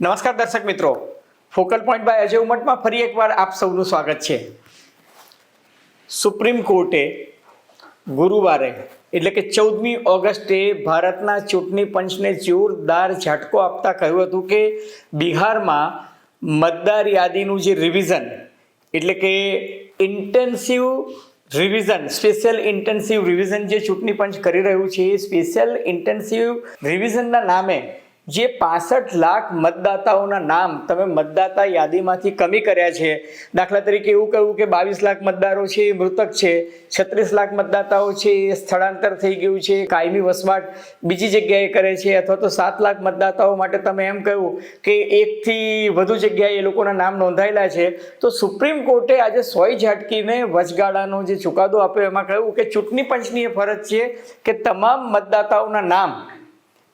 નમસ્કાર દર્શક મિત્રો. ફોકલ પોઈન્ટ બાય અજય ઉમટમાં ફરી એકવાર આપ સૌનું સ્વાગત છે. સુપ્રીમ કોર્ટે ગુરુવારે, એટલે કે ચૌદમી ઓગસ્ટે ભારતના ચૂંટણી પંચને જોરદાર ઝાટકો આપતા કહ્યું હતું કે બિહારમાં મતદાર યાદીનું જે રિવિઝન એટલે કે intensive revision special intensive revision જે ચૂંટણી પંચ કરી રહ્યું છે, એ સ્પેશિયલ ઇન્ટેન્સિવ રિવિઝનના નામે જે પાસઠ લાખ મતદાતાઓના નામ તમે મતદાતા યાદીમાંથી કમી કર્યા છે. દાખલા તરીકે એવું કહ્યું કે બાવીસ લાખ મતદારો છે, એ મૃતક છે. છત્રીસ લાખ મતદાતાઓ છે, એ સ્થળાંતર થઈ ગયું છે, કાયમી વસવાટ બીજી જગ્યાએ કરે છે, અથવા તો સાત લાખ મતદાતાઓ માટે તમે એમ કહ્યું કે એકથી વધુ જગ્યાએ એ લોકોના નામ નોંધાયેલા છે. તો સુપ્રીમ કોર્ટે આજે સોય ઝાટકીને વચગાળાનો જે ચુકાદો આપ્યો, એમાં કહ્યું કે ચૂંટણી પંચની એ ફરજ છે કે તમામ મતદાતાઓના નામ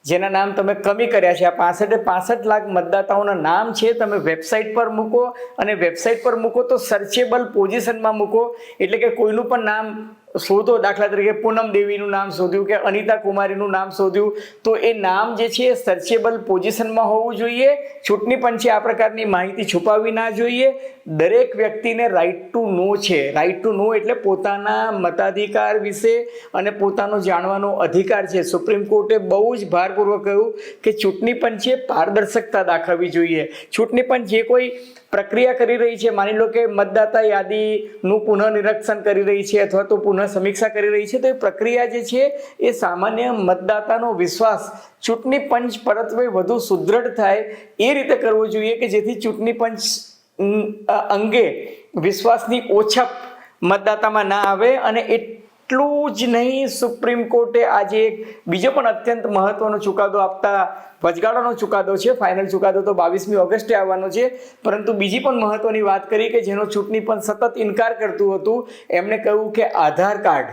જેના નામ તમે કમી કર્યા છે. આ પાસઠે પાસઠ લાખ મતદાતાઓના નામ છે. તમે વેબસાઇટ પર મૂકો અને વેબસાઇટ પર મૂકો તો સર્ચેબલ પોઝિશનમાં મૂકો. એટલે કે કોઈનું પણ નામ શોધો દાખલા તરીકે પૂનમ દેવીનું નામ શોધ્યું કે અનિતા કુમારીનું નામ શોધ્યું. તો એ નામ જે છે એ સર્ચેબલ પોઝિશનમાં હોવું જોઈએ. ચૂંટણી પંચે આ પ્રકારની માહિતી છુપાવવી ના જોઈએ. દરેક વ્યક્તિને રાઇટ ટુ નો છે. રાઇટ ટુ નો એટલે પોતાના મતાધિકાર વિશે અને પોતાનો જાણવાનો અધિકાર છે. સુપ્રીમ કોર્ટે બહુ જ ભારપૂર્વક કહ્યું કે ચૂંટણી પંચે પારદર્શકતા દાખવવી જોઈએ. ચૂંટણી પંચ જે કોઈ પ્રક્રિયા કરી રહી છે. માની લો કે મતદાતા યાદીનું પુનઃનિરીક્ષણ કરી રહી છે અથવા તો પુનઃ સમીક્ષા કરી રહી છે. તો એ પ્રક્રિયા જે છે એ સામાન્ય મતદાતાનો વિશ્વાસ ચૂંટણી પંચ પરત્વે વધુ સુદૃઢ થાય એ રીતે કરવો જોઈએ કે જેથી ચૂંટણી પંચ અંગે વિશ્વાસની ઓછપ મતદાતામાં ના આવે અને એટલું જ નહીં સુપ્રીમ કોર્ટે આજે એક બીજો પણ અત્યંત મહત્વનો ચુકાદો આપતા વચગાળાનો ચુકાદો છે. ફાઇનલ ચુકાદો તો બાવીસમી ઓગસ્ટે આવવાનો છે. પરંતુ બીજી પણ મહત્વની વાત કરી કે જેનો ચૂંટણી પણ સતત ઇનકાર કરતું હતું. એમણે કહ્યું કે આધાર કાર્ડ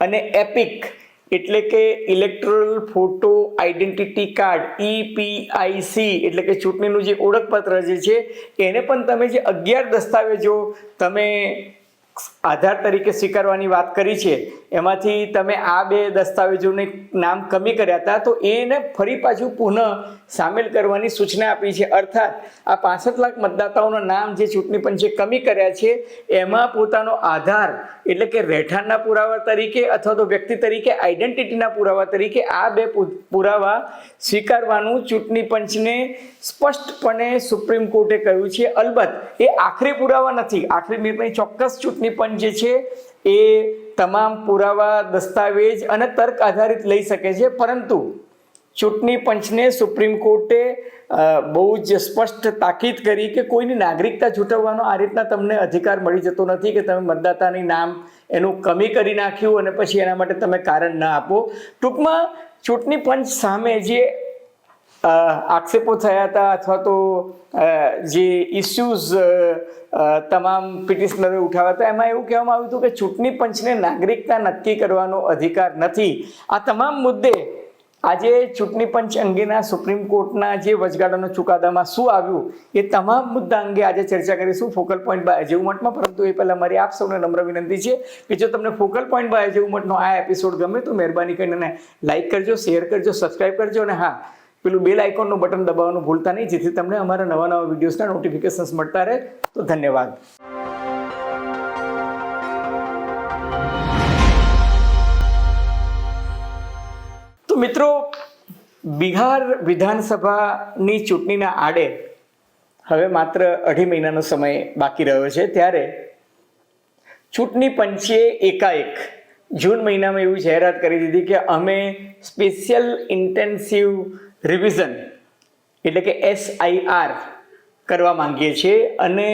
અને એપિક એટલે કે electoral photo identity card EPIC એટલે કે ચૂંટણીનું જે ઓળખપત્ર જે છે, એને પણ તમે જે અગિયાર દસ્તાવેજો તમે આધાર તરીકે સ્વીકારવાની વાત કરી છે. એમાંથી તમે આ બે દસ્તાવેજોને નામ કમી કર્યા હતા, તો એને ફરી પાછું પુનઃ સામેલ કરવાની સૂચના આપી છે. અર્થાત, આ પાસઠ લાખ મતદાતાઓના નામ જે ચૂંટણી પંચે કમી કર્યા છે, એમાં પોતાનો આધાર એટલે કે રહેઠાણના પુરાવા તરીકે અથવા તો વ્યક્તિ તરીકે, આઈડેન્ટિટીના પુરાવા તરીકે આ બે પુરાવા સ્વીકારવાનું ચૂંટણી પંચને સ્પષ્ટપણે સુપ્રીમ કોર્ટે કહ્યું છે. અલબત્ત, એ આખરી પુરાવા નથી. આખરી નિર્ણય ચોક્કસ ચૂંટણી પંચ જે છે, એ તમામ પુરાવા, દસ્તાવેજ અને તર્ક આધારિત લઈ શકે છે. પરંતુ ચૂંટણી પંચને સુપ્રીમ કોર્ટે બહુ જ સ્પષ્ટ તાકીદ કરી કે કોઈની નાગરિકતા છૂટવવાનો આ રીતના તમને અધિકાર મળી જતો નથી કે તમે મતદાતાની નામ એનું કમી કરી નાખ્યું અને પછી એના માટે તમે કારણ ના આપો. ટૂંકમાં ચૂંટણી પંચ સામે જે આક્ષેપો થયા હતા અથવા તો જે ઇસ્યુઝ તમામ પિટિશનરે ઉઠાવ્યા હતા, એમાં એવું કહેવામાં આવ્યું હતું કે ચૂંટણી પંચને નાગરિકતા નક્કી કરવાનો અધિકાર નથી. આ તમામ મુદ્દે આજે ચૂંટણી પંચ અંગેના સુપ્રીમ કોર્ટના જે વચગાળાના ચુકાદામાં શું આવ્યું, એ તમામ મુદ્દા અંગે આજે ચર્ચા કરીશું. ફોકલ પોઈન્ટ બાય અજય ઉમટમાં પરંતુ એ પહેલાં મારી આપ સૌને નમ્ર વિનંતી છે કે જો તમને ફોકલ પોઈન્ટ બાય અજય ઉમટનો આ એપિસોડ ગમે તો મહેરબાની કરીને લાઈક કરજો, શેર કરજો સબસ્ક્રાઈબ કરજો અને હા પેલું બેલ આઇકોનનું બટન દબાવવાનું ભૂલતા નહીં, જેથી તમને અમારા નવા નવા વિડીયોઝના નોટિફિકેશન્સ મળતા રહે. તો ધન્યવાદ. તો મિત્રો, બિહાર વિધાનસભાની ચૂંટણીના આડે હવે માત્ર અઢી મહિનાનો સમય બાકી રહ્યો છે, ત્યારે ચૂંટણી પંચે એકાએક જૂન મહિનામાં એવી જાહેરાત કરી દીધી કે અમે સ્પેશિયલ ઇન્ટેન્સિવ રિવિઝન એટલે કે એસઆઈઆર કરવા માંગીએ છીએ. અને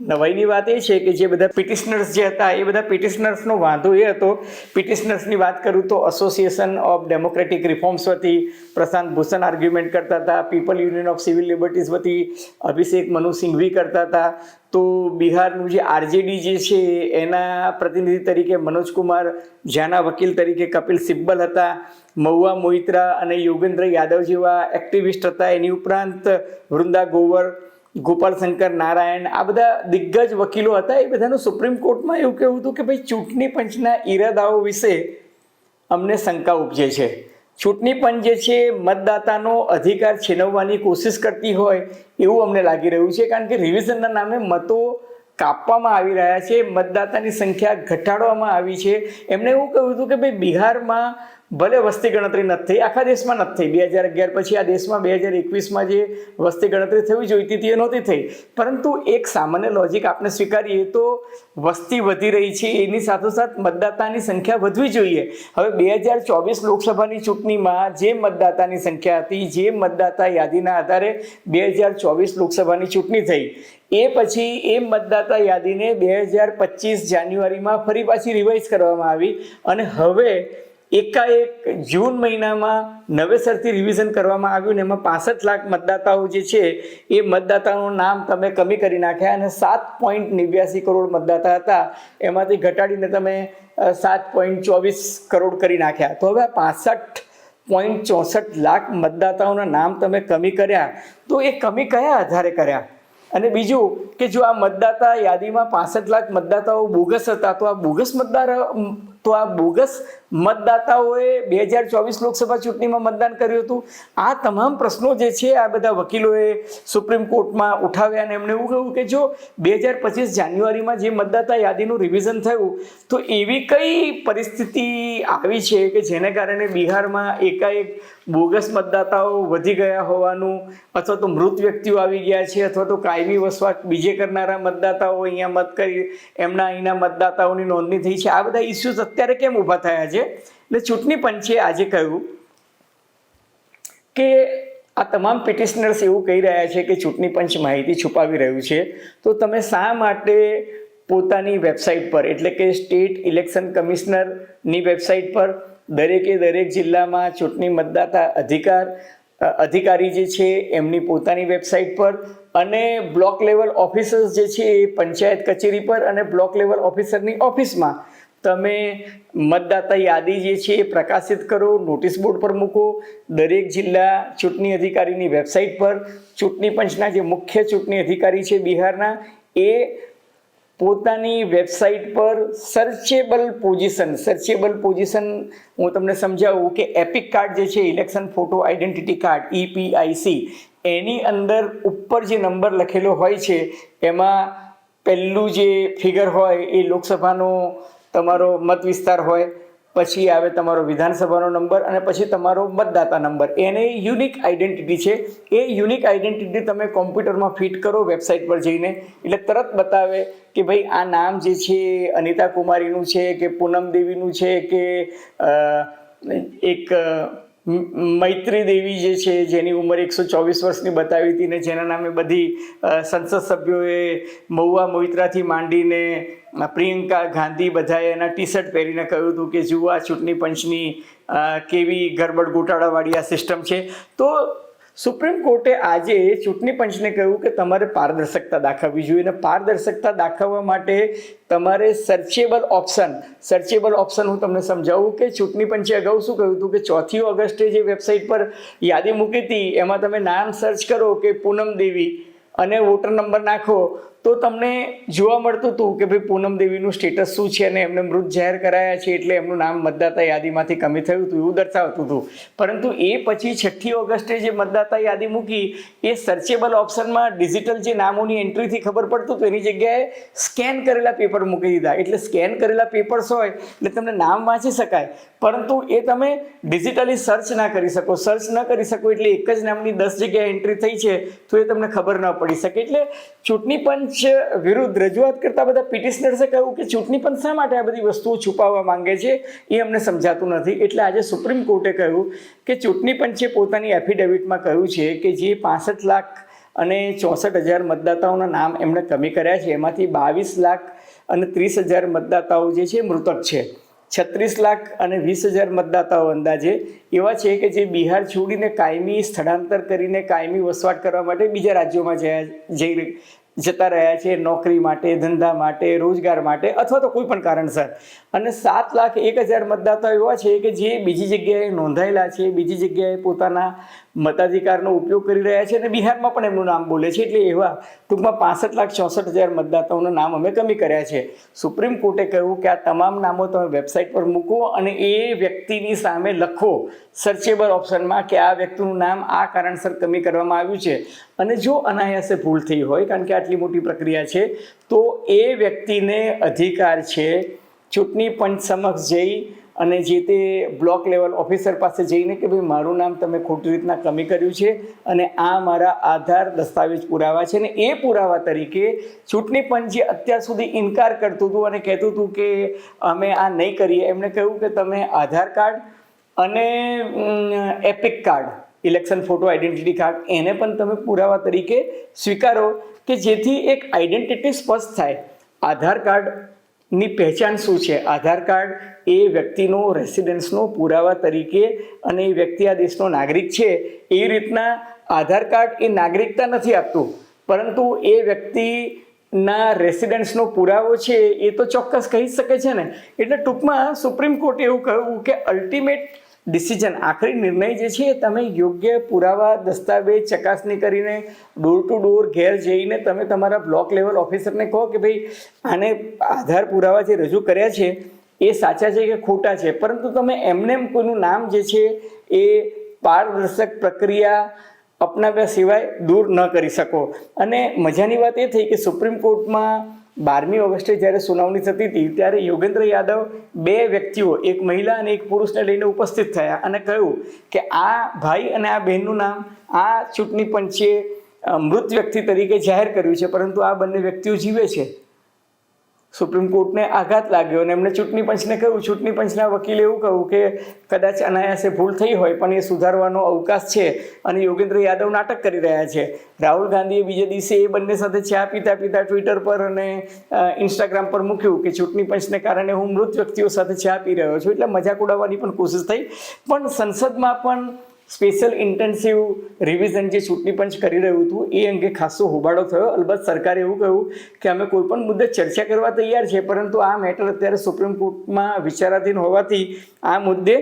નવાઈની વાત એ છે કે જે બધા પિટિશનર્સ જે હતા, એ બધા પિટિશનર્સનો વાંધો એ હતો. પિટિશનર્સની વાત કરું તો એસોસિએશન ઓફ ડેમોક્રેટિક રિફોર્મ્સ વતી, પ્રશાંત ભૂષણ આર્ગ્યુમેન્ટ કરતા હતા people union of civil liberties વતી, અભિષેક મનુ સિંઘવી કરતા હતા. તો બિહારનું જે આરજેડી જે છે, એના પ્રતિનિધિ તરીકે મનોજ કુમાર ઝાના વકીલ તરીકે કપિલ સિબ્બલ હતા. મહુવા મોહિત્રા અને યોગેન્દ્ર યાદવ જેવા એક્ટિવિસ્ટ હતા. એની ઉપરાંત વૃંદા ગોવર ગોપાલશંકર નારાયણ, આ બધા દિગ્ગજ વકીલો હતા. એ બધાનું સુપ્રીમ કોર્ટમાં એવું કહેવું હતું કે ભાઈ, ચૂંટણી પંચના ઈરાદાઓ વિશે અમને શંકા ઉપજે છે. ચૂંટણી પંચ જે છે, મતદાતાનો અધિકાર છીનવવાની કોશિશ કરતી હોય એવું અમને લાગી રહ્યું છે. કારણ કે રિવિઝનના નામે મતો કાપવામાં આવી રહ્યા છે. મતદાતાની સંખ્યા ઘટાડવામાં આવી છે. એમણે એવું કહ્યું હતું કે ભાઈ, બિહારમાં ભલે વસ્તી ગણતરી નથી થઈ આખા દેશમાં નથી. થઈ બે હજાર અગિયાર પછી આ દેશમાં, બે હજાર એકવીસમાં જે વસ્તી ગણતરી થવી જોઈતી હતી એ નહોતી થઈ. પરંતુ એક સામાન્ય લોજિક આપણે સ્વીકારીએ તો વસ્તી વધી રહી છે, એની સાથોસાથ મતદાતાની સંખ્યા વધવી જોઈએ. હવે બે હજાર ચોવીસ લોકસભાની ચૂંટણીમાં જે મતદાતાની સંખ્યા હતી, જે મતદાતા યાદીના આધારે બે હજાર ચોવીસ લોકસભાની ચૂંટણી થઈ. એ પછી એ મતદાતા યાદીને બે હજાર પચીસ જાન્યુઆરીમાં ફરી પાછી રિવાઇઝ કરવામાં આવી. અને હવે એકાએક જૂન મહિનામાં નવેસરથી રિવિઝન કરવામાં આવ્યું ને એમાં પાસઠ લાખ મતદાતાઓ જે છે, એ મતદાતાનું નામ તમે કમી કરી નાખ્યા અને સાત પોઈન્ટ નેવ્યાસી કરોડ મતદાતા હતા. એમાંથી ઘટાડીને તમે સાત પોઈન્ટ ચોવીસ કરોડ કરી નાખ્યા. તો હવે પાસઠ પોઈન્ટ ચોસઠ લાખ મતદાતાઓના નામ તમે કમી કર્યા. તો એ કમી કયા આધારે કર્યા? અને બીજું કે જો આ મતદાતા યાદીમાં પાસઠ લાખ મતદાતાઓ બોગસ હતા, તો આ બોગસ મતદાર તો આ બોગસ મતદાતાઓએ બે હજાર ચોવીસ લોકસભા ચૂંટણીમાં મતદાન કર્યું હતું. આ તમામ પ્રશ્નો જે છે, આ બધા વકીલોએ સુપ્રીમ કોર્ટમાં ઉઠાવ્યા અને એમણે એવું કહ્યું કે જો બે હજાર પચીસ જાન્યુઆરીમાં જે મતદાતા યાદીનું રિવિઝન થયું, તો એવી કઈ પરિસ્થિતિ આવી છે કે જેને કારણે બિહારમાં એકાએક બોગસ મતદાતાઓ વધી ગયા હોવાનું અથવા તો મૃત વ્યક્તિઓ આવી ગયા છે અથવા તો કાયમી વસવાટ બીજે કરનારા મતદાતાઓ અહીંયા મત કરી, એમના અહીંના મતદાતાઓની નોંધણી થઈ છે. આ બધા ઇસ્યુઝ અત્યારે કેમ ઊભા થયા છે? એટલે ચૂંટણી પંચે આજે કહ્યું કે આ તમામ પિટિશનર્સ એવું કહી રહ્યા છે કે ચૂંટણી પંચ માહિતી છુપાવી રહ્યું છે. તો તમે શા માટે પોતાની વેબસાઇટ પર, એટલે કે સ્ટેટ ઇલેક્શન કમિશનરની વેબસાઇટ પર દરેકે દરેક જિલ્લામાં ચૂંટણી મતદાતા અધિકાર અધિકારી જે છે એમની પોતાની વેબસાઇટ પર અને બ્લોક લેવલ ઓફિસર્સ જે છે એ પંચાયત કચેરી પર અને બ્લોક લેવલ ઓફિસરની ઓફિસમાં તમે મતદાતા યાદી જે છે એ પ્રકાશિત કરો નોટિસ બોર્ડ પર મૂકો. દરેક જિલ્લા ચૂંટણી અધિકારીની વેબસાઇટ પર ચૂંટણી પંચના જે મુખ્ય ચૂંટણી અધિકારી છે બિહારના, એ પોતાની વેબસાઇટ પર સર્ચેબલ પોઝિશન સર્ચેબલ પોઝિશન હું તમને સમજાવું કે એપિક કાર્ડ જે છે election photo identity card EPIC એની અંદર ઉપર જે નંબર લખેલો હોય છે, એમાં પહેલું જે ફિગર હોય એ લોકસભાનો તમારો મત વિસ્તાર હોય, પછી આવે તમારો વિધાનસભાનો નંબર અને પછી તમારો મતદાતા નંબર. એને યુનિક આઈડેન્ટિટી છે. એ યુનિક આઈડેન્ટિટી તમે કોમ્પ્યુટરમાં ફિટ કરો વેબસાઇટ પર જઈને. એટલે તરત બતાવે કે ભાઈ આ નામ જે છે અનિતા કુમારીનું છે કે પૂનમ દેવીનું છે કે એક મૈત્રી દેવી જે છે, જેની ઉંમર એકસો ચોવીસ વર્ષની બતાવી હતી ને જેના નામે બધી સંસદ સભ્યોએ મહુવા મોહિત્રાથી માંડીને પ્રિયંકા ગાંધી બધાએ એના ટી શર્ટ પહેરીને કહ્યું હતું કે જુઓ આ ચૂંટણી પંચની કેવી ગરબડ ગોટાળાવાળી આ સિસ્ટમ છે. તો સુપ્રીમ કોર્ટે આજે ચૂંટણી પંચને કહ્યું કે તમારે પારદર્શકતા દાખવવી જોઈએ અને પારદર્શકતા દાખવવા માટે તમારે સર્ચેબલ ઓપ્શન સર્ચેબલ ઓપ્શન હું તમને સમજાવું કે ચૂંટણી પંચે અગાઉ શું કહ્યું હતું કે ચોથી ઓગસ્ટે જે વેબસાઇટ પર યાદી મૂકી હતી, એમાં તમે નામ સર્ચ કરો કે પૂનમ દેવી અને વોટર નંબર નાખો તો તમને જોવા મળતું હતું કે ભાઈ પૂનમ દેવીનું સ્ટેટસ શું છે અને એમને મૃત જાહેર કરાયા છે એટલે એમનું નામ મતદાતા યાદીમાંથી કમી થયું હતું એવું દર્શાવતું હતું. પરંતુ એ પછી છઠ્ઠી ઓગસ્ટે જે મતદાતા યાદી મૂકી, એ સર્ચેબલ ઓપ્શનમાં ડિજિટલ જે નામોની એન્ટ્રીથી ખબર પડતું હતું, એની જગ્યાએ સ્કેન કરેલા પેપર મૂકી દીધા. એટલે સ્કેન કરેલા પેપર્સ હોય, એટલે તમને નામ વાંચી શકાય. પરંતુ એ તમે ડિજિટલી સર્ચ ના કરી શકો. સર્ચ ન કરી શકો એટલે એક જ નામની દસ જગ્યાએ એન્ટ્રી થઈ છે, તો એ તમને ખબર ન પડી શકે. એટલે ચૂંટણી પંચ વિરુદ્ધ રજૂઆત કરતા બધા પિટિશનર્સે કહ્યું કે ચૂંટણી પંચ શા માટે આ બધી વસ્તુઓ છુપાવવા માંગે છે એ અમને સમજાતું નથી. એટલે આજે સુપ્રીમ કોર્ટે કહ્યું કે ચૂંટણી પંચે પોતાની એફિડેવિટમાં કહ્યું છે કે જે પાસઠ લાખ અને ચોસઠ હજાર મતદાતાઓના નામ એમણે કમી કર્યા છે, એમાંથી બાવીસ લાખ અને ત્રીસ હજાર મતદાતાઓ જે છે મૃતક છે. છત્રીસ લાખ અને વીસ હજાર મતદાતાઓ અંદાજે એવા છે કે જે બિહાર છોડીને કાયમી સ્થળાંતર કરીને કાયમી વસવાટ કરવા માટે બીજા રાજ્યોમાં જયા જઈ જતા રહ્યા છે નોકરી માટે, ધંધા માટે, રોજગાર માટે અથવા તો કોઈ પણ કારણસર. અને સાત લાખ એક હજાર મતદાતા એવા છે કે જે બીજી જગ્યાએ નોંધાયેલા છે, બીજી જગ્યાએ પોતાના મતાધિકારનો ઉપયોગ કરી રહ્યા છે અને બિહારમાં પણ એમનું નામ બોલે છે એટલે એવા ટૂંકમાં પાસઠ લાખ ચોસઠ હજાર મતદાતાઓનું નામ અમે કમી કર્યા છે. સુપ્રીમ કોર્ટે કહ્યું કે આ તમામ નામો તમે વેબસાઇટ પર મૂકો અને એ વ્યક્તિની સામે લખો સર્ચેબલ ઓપ્શનમાં કે આ વ્યક્તિનું નામ આ કારણસર કમી કરવામાં આવ્યું છે. અને જો અનાયાસે ભૂલ થઈ હોય, કારણ કે આટલી મોટી પ્રક્રિયા છે, તો એ વ્યક્તિને અધિકાર છે. ચૂંટણી પંચ સમક્ષ જઈ અને જે તે બ્લોક લેવલ ઓફિસર પાસે જઈને કે ભાઈ, મારું નામ તમે ખોટી રીતના કમી કર્યું છે અને આ મારા આધાર દસ્તાવેજ પુરાવા છે અને એ પુરાવા તરીકે ચૂંટણી પંચ જે અત્યાર સુધી ઇનકાર કરતું હતું અને કહેતું હતું કે અમે આ નહીં કરીએ. એમણે કહ્યું કે, તમે આધાર કાર્ડ અને EPIC card, election photo identity card, એને પણ તમે પુરાવા તરીકે સ્વીકારો કે જેથી એક આઈડેન્ટિટી સ્પષ્ટ થાય. આધાર કાર્ડની પહેચાન શું છે? આધાર કાર્ડ એ વ્યક્તિનો રેસિડન્સનો પુરાવા તરીકે અને એ વ્યક્તિ આ દેશનો નાગરિક છે, એ રીતના આધાર કાર્ડ એ નાગરિકતા નથી આપતું. પરંતુ એ વ્યક્તિના રેસિડન્સનો પુરાવો છે, એ તો ચોક્કસ કહી શકે છે ને. એટલે ટૂંકમાં સુપ્રીમ કોર્ટે એવું કહ્યું કે અલ્ટિમેટ ડિસિઝન આખરી નિર્ણય જે છે એ તમે યોગ્ય પુરાવા, દસ્તાવેજ, ચકાસણી કરીને ડોર ટુ ડોર ઘેર જઈને તમે તમારા બ્લોક લેવલ ઓફિસરને કહો કે ભાઈ, આને આધાર પુરાવા જે રજૂ કર્યા છે, એ સાચા છે કે ખોટા છે? પરંતુ તમે એમને એમ કોઈનું નામ જે છે, એ પારદર્શક પ્રક્રિયા અપનાવ્યા સિવાય દૂર ન કરી શકો. અને મજાની વાત એ થઈ કે સુપ્રીમ કોર્ટમાં બારમી ઓગસ્ટે જ્યારે સુનાવણી થતી હતી, ત્યારે યોગેન્દ્ર યાદવ બે વ્યક્તિઓ, એક મહિલા અને એક પુરુષને લઈને ઉપસ્થિત થયા અને કહ્યું કે આ ભાઈ અને આ બહેનનું નામ આ ચૂંટણી પંચે મૃત વ્યક્તિ તરીકે જાહેર કર્યું છે, પરંતુ આ બંને વ્યક્તિઓ જીવે છે. સુપ્રીમ કોર્ટને આઘાત લાગ્યો અને એમણે ચૂંટણી પંચને કહ્યું, ચૂંટણી પંચના વકીલે એવું કહ્યું કે કદાચ અનાયાસે ભૂલ થઈ હોય, પણ એ સુધારવાનો અવકાશ છે અને યોગેન્દ્ર યાદવ નાટક કરી રહ્યા છે. રાહુલ ગાંધીએ બીજે દિવસે એ બંને સાથે ચા પીતા પીતા ટ્વિટર પર અને ઇન્સ્ટાગ્રામ પર મૂક્યું કે ચૂંટણી પંચને કારણે હું મૃત વ્યક્તિઓ સાથે ચા પી રહ્યો છું. એટલે મજાક ઉડાવવાની પણ કોશિશ થઈ. પણ સંસદમાં પણ સ્પેશિયલ ઇન્ટેન્સિવ રિવિઝન જે ચૂંટણી પંચ કરી રહ્યું હતું, એ અંગે ખાસો હોબાળો થયો. અલબત્ત સરકારે એવું કહ્યું કે અમે કોઈપણ મુદ્દે ચર્ચા કરવા તૈયાર છે, પરંતુ આ મેટર અત્યારે સુપ્રીમ કોર્ટમાં વિચારાધીન હોવાથી આ મુદ્દે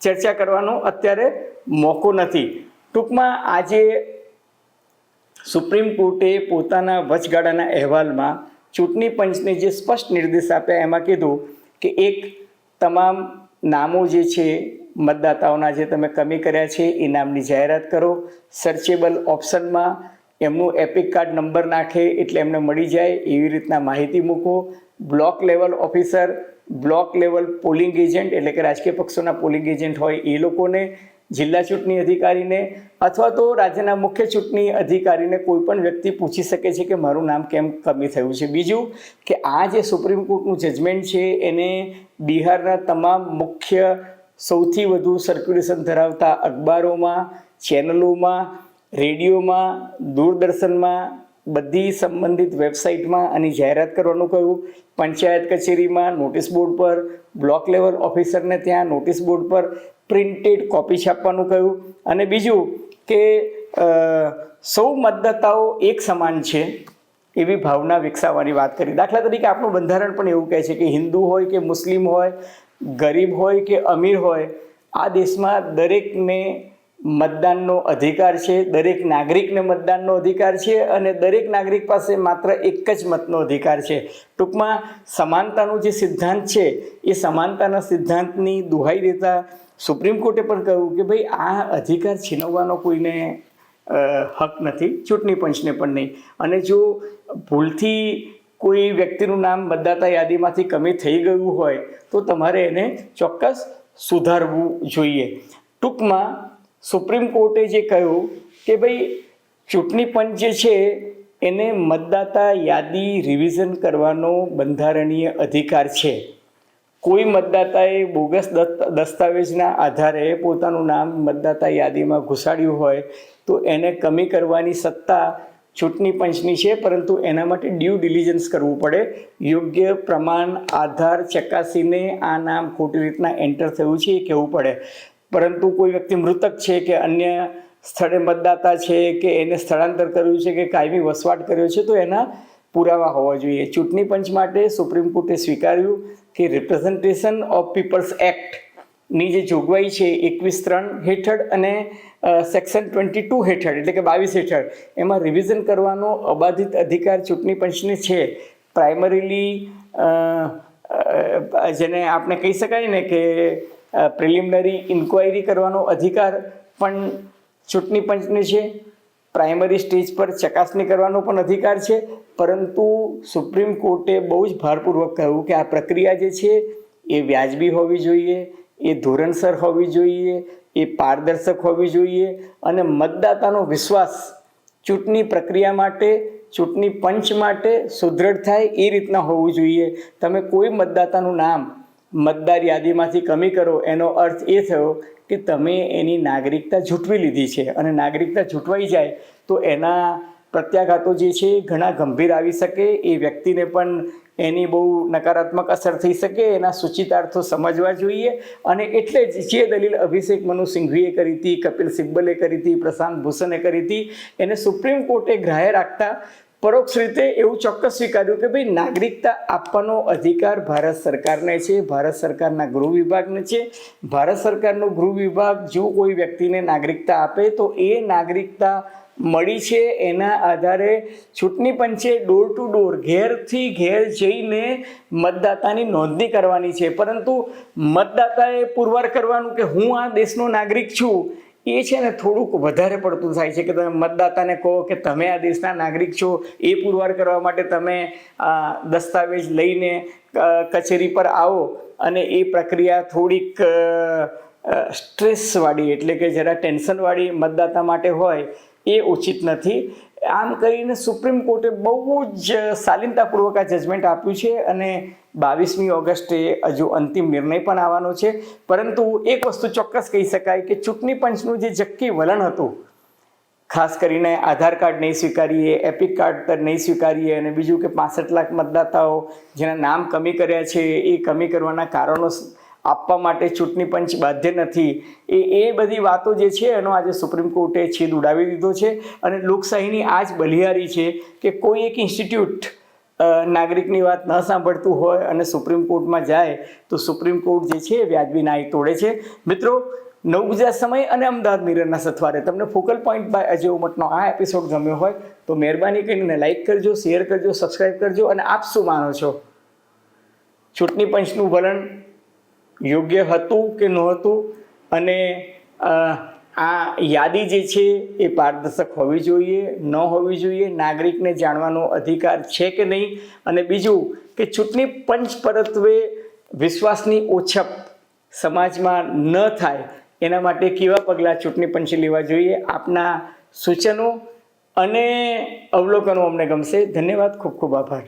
ચર્ચા કરવાનો અત્યારે મોકો નથી. ટૂંકમાં આજે સુપ્રીમ કોર્ટે પોતાના વચગાળાના અહેવાલમાં ચૂંટણી પંચને જે સ્પષ્ટ નિર્દેશ આપ્યા, એમાં કીધું કે એક તમામ નામો જે છે મતદાતાઓના જે તમે કમી કર્યા છે, એ નામની જાહેરાત કરો. સર્ચેબલ ઓપ્શનમાં એમનું એપિક કાર્ડ નંબર નાખે એટલે એમને મળી જાય. એવી રીતના માહિતી મૂકો. Block level officer block level polling agent એટલે કે રાજકીય પક્ષોના પોલિંગ એજન્ટ હોય એ લોકોને, જિલ્લા ચૂંટણી અધિકારીને અથવા તો રાજ્યના મુખ્ય ચૂંટણી અધિકારીને કોઈ પણ વ્યક્તિ પૂછી શકે છે કે મારું નામ કેમ કમી થયું છે. બીજું કે આ જે સુપ્રીમ કોર્ટનું જજમેન્ટ છે, એને બિહારના તમામ મુખ્ય સૌથી વધુ સર્ક્યુલેશન ધરાવતા અખબારોમાં ચેનલોમાં રેડિયોમાં, દૂરદર્શનમાં, બધી સંબંધિત વેબસાઇટમાં આની જાહેરાત કરવાનું કહ્યું. પંચાયત કચેરીમાં નોટિસ બોર્ડ પર બ્લોક લેવલ ઓફિસરને ત્યાં નોટિસ બોર્ડ પર પ્રિન્ટેડ કોપી છાપવાનું કહ્યું. અને બીજું કે સૌ મતદાતાઓ એક સમાન છે એવી ભાવના વિકસાવવાની વાત કરી. દાખલા તરીકે આપણું બંધારણ પણ એવું કહે છે કે હિન્દુ હોય કે મુસ્લિમ હોય ગરીબ હોય કે અમીર હોય, આ દેશમાં દરેકને મતદાનનો અધિકાર છે, દરેક નાગરિકને મતદાનનો અધિકાર છે અને દરેક નાગરિક પાસે માત્ર એક જ મતનો અધિકાર છે. ટૂંકમાં સમાનતાનો જે સિદ્ધાંત છે, એ સમાનતાના સિદ્ધાંતની દુહાઈ દેતા સુપ્રીમ કોર્ટે પણ કહ્યું કે ભાઈ, આ અધિકાર છીનવવાનો કોઈને હક નથી, ચૂંટણી પંચને પણ નહીં. અને જો ભૂલથી કોઈ વ્યક્તિનું નામ મતદાતા યાદીમાંથી કમી થઈ ગયું હોય તો તમારે એને ચોક્કસ સુધારવું જોઈએ. ટૂંકમાં સુપ્રીમ કોર્ટે જે કહ્યું કે ભાઈ ચૂંટણી પંચ જે છે એને મતદાતા યાદી રિવિઝન કરવાનો બંધારણીય અધિકાર છે. કોઈ મતદાતાએ બોગસ દસ્ત- દસ્તાવેજના આધારે પોતાનું નામ મતદાતા યાદીમાં ઘુસાડ્યું હોય તો એને કમી કરવાની સત્તા ચૂંટણી પંચની છે, પરંતુ એના માટે ડ્યુ ડિલિજન્સ કરવું પડે. યોગ્ય પ્રમાણ, આધાર, ચકાસીને આ નામ ખોટી રીતના એન્ટર થયું છે એ કહેવું પડે. પરંતુ કોઈ વ્યક્તિ મૃતક છે કે અન્ય સ્થળે મતદાતા છે કે એને સ્થળાંતર કર્યું છે કે કાયમી વસવાટ કર્યો છે, તો એના પુરાવા હોવા જોઈએ. ચૂંટણી પંચ માટે સુપ્રીમ કોર્ટે સ્વીકાર્યું કે રિપ્રેઝન્ટેશન ઓફ પીપલ્સ એક્ટ ની જે જોગવાઈ છે એકવીસ ત્રણ હેઠળ અને સેક્શન ટ્વેન્ટી ટુ હેઠળ, એટલે કે બાવીસ હેઠળ, એમાં રિવિઝન કરવાનો અબાધિત અધિકાર ચૂંટણી પંચને છે. પ્રાઇમરીલી જેને આપણે કહી શકાય ને કે પ્રિલિમિનરી ઇન્ક્વાયરી કરવાનો અધિકાર પણ ચૂંટણી પંચને છે. પ્રાઇમરી સ્ટેજ પર ચકાસણી કરવાનો પણ અધિકાર છે. પરંતુ સુપ્રીમ કોર્ટે બહુ જ ભારપૂર્વક કહ્યું કે આ પ્રક્રિયા જે છે એ વ્યાજબી હોવી જોઈએ. એ ધોરણસર હોવી જોઈએ, એ પારદર્શક હોવી જોઈએ અને મતદાતાનો વિશ્વાસ ચૂંટણી પ્રક્રિયા માટે, ચૂંટણી પંચ માટે સુદૃઢ થાય એ રીતના હોવું જોઈએ. તમે કોઈ મતદાતાનું નામ મતદાર યાદીમાંથી કમી કરો, એનો અર્થ એ થયો કે તમે એની નાગરિકતા ઝૂંટવી લીધી છે અને નાગરિકતા ઝૂંટવાઈ જાય તો એના પ્રત્યાઘાતો જે છે ઘણા ગંભીર આવી શકે. એ વ્યક્તિને પણ એની બહુ નકારાત્મક અસર થઈ શકે, એના સૂચિતાર્થો સમજવા જોઈએ. અને એટલે જ જે દલીલ અભિષેક મનુ સિંઘવીએ કરી હતી, કપિલ સિબ્બલે કરી હતી, પ્રશાંત ભૂષણે કરી હતી, એને સુપ્રીમ કોર્ટે ગ્રાહ્ય રાખતા પરોક્ષ રીતે એવું ચોક્કસ સ્વીકાર્યું કે ભાઈ, નાગરિકતા આપવાનો અધિકાર ભારત સરકારને છે, ભારત સરકારના ગૃહ વિભાગને છે. ભારત સરકારનો ગૃહ વિભાગ જો કોઈ વ્યક્તિને નાગરિકતા આપે, તો એ નાગરિકતા મળી છે એના આધારે ચૂંટણી પંચે ડોર ટુ ડોર ઘેરથી ઘેર જઈને મતદાતાની નોંધણી કરવાની છે. પરંતુ મતદાતાએ પુરવાર કરવાનું કે હું આ દેશનો નાગરિક છું, એ છે ને થોડુંક વધારે પડતું થાય છે કે તમે મતદાતાને કહો કે તમે આ દેશના નાગરિક છો, એ પુરવાર કરવા માટે તમે આ દસ્તાવેજ લઈને કચેરી પર આવો અને એ પ્રક્રિયા થોડીક સ્ટ્રેસવાળી એટલે કે જરા ટેન્શનવાળી મતદાતા માટે હોય એ ઉચિત નથી. આમ કરીને સુપ્રીમ કોર્ટે બહુ જ શાલીનતાપૂર્વક આ જજમેન્ટ આપ્યું છે અને બાવીસમી ઓગસ્ટે હજુ અંતિમ નિર્ણય પણ આવવાનો છે. પરંતુ એક વસ્તુ ચોક્કસ કહી શકાય કે ચૂંટણી પંચનું જે જક્કી વલણ હતું, ખાસ કરીને આધાર કાર્ડ નહીં સ્વીકારીએ, એપિક કાર્ડ નહીં સ્વીકારીએ અને બીજું કે પાસઠ લાખ મતદાતાઓ જેના નામ કમી કર્યા છે, એ કમી કરવાના કારણો આપવા માટે ચૂંટણી પંચ બાધ્ય નથી. એ એ બધી વાતો જે છે એનો આજે સુપ્રીમ કોર્ટે છેદ ઉડાવી દીધો છે અને લોકશાહીની આ જ બલિહારી છે કે કોઈ એક ઇન્સ્ટિટ્યૂટ નાગરિકની વાત ન સાંભળતું હોય અને સુપ્રીમ કોર્ટમાં જાય તો સુપ્રીમ કોર્ટ જે છે એ વ્યાજબી નાઈ તોડે છે. મિત્રો નવ ગુજરાત સમય અને અમદાવાદ મિરરના સથવારે. તમને ફોકલ પોઈન્ટ બાય અજય ઉમટનો આ એપિસોડ ગમ્યો હોય તો મહેરબાની કરીને લાઈક કરજો, શેર કરજો સબસ્ક્રાઈબ કરજો અને આપ શું માનો છો? ચૂંટણી પંચનું વલણ યોગ્ય હતું કે નહોતું અને આ યાદી જે છે એ પારદર્શક હોવી જોઈએ, ન હોવી જોઈએ, નાગરિકને જાણવાનો અધિકાર છે કે નહીં? અને બીજું કે ચૂંટણી પંચ પરત્વે વિશ્વાસની ઓછપ સમાજમાં ન થાય, એના માટે કેવા પગલાં ચૂંટણી પંચે લેવા જોઈએ? આપના સૂચનો અને અવલોકનો અમને ગમશે. ધન્યવાદ. ખૂબ ખૂબ આભાર.